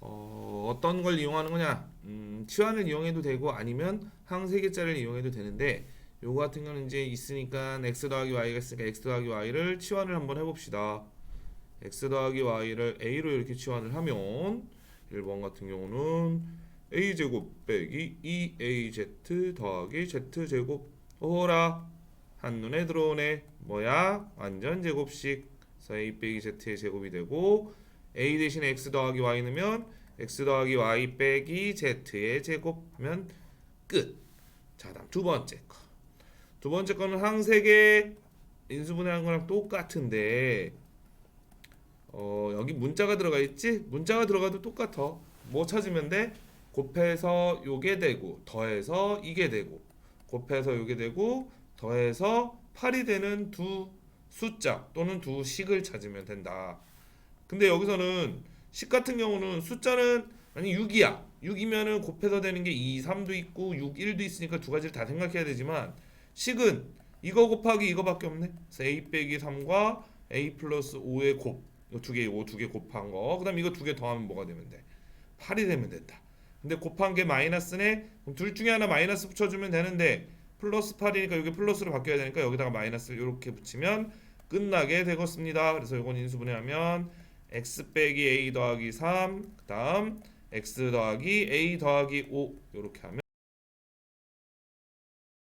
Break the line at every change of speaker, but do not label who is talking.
어, 어떤 걸 이용하는 거냐? 음, 치환을 이용해도 되고 아니면 항세 개짜리를 이용해도 되는데 요거 같은 거는 이제 있으니까 x 더하기 y가 있으니까 x 더하기 y를 치환을 한번 해봅시다. x 더하기 y를 a로 이렇게 치환을 하면 1번 같은 경우는 a 제곱 빼기 2az 더하기 z 제곱 오라 한눈에 들어오네 뭐야 완전 제곱식 그래서 a 빼기 z의 제곱이 되고 a 대신에 x 더하기 y 넣으면 x 더하기 y 빼기 z의 제곱하면 끝. 자, 다음 두 번째 거. 두 번째 거는 항세계 인수분해한 거랑 똑같은데 어, 여기 문자가 들어가 있지? 문자가 들어가도 똑같아. 뭐 찾으면 돼? 곱해서 요게 되고 더해서 이게 되고 곱해서 요게 되고 더해서 8이 되는 두 숫자 또는 두 식을 찾으면 된다. 근데 여기서는 식 같은 경우는 숫자는 아니 6이야. 6이면은 곱해서 되는 게 2, 3도 있고 6, 1도 있으니까 두 가지를 다 생각해야 되지만 식은 이거 곱하기 이거밖에 없네. 그래서 a 빼기 3과 a 플러스 5의 곱. 이거 두 개, 이거 두 개 곱한 거. 그다음 이거 두 개 더하면 뭐가 되면 돼? 8이 되면 된다. 근데 곱한 게 마이너스네. 그럼 둘 중에 하나 마이너스 붙여주면 되는데 플러스 8이니까 여기 플러스로 바뀌어야 되니까 여기다가 마이너스를 이렇게 붙이면 끝나게 되겠습니다. 그래서 이건 인수분해하면 x 빼기 a 더하기 3 그다음 x 더하기 a 더하기 5 이렇게 하면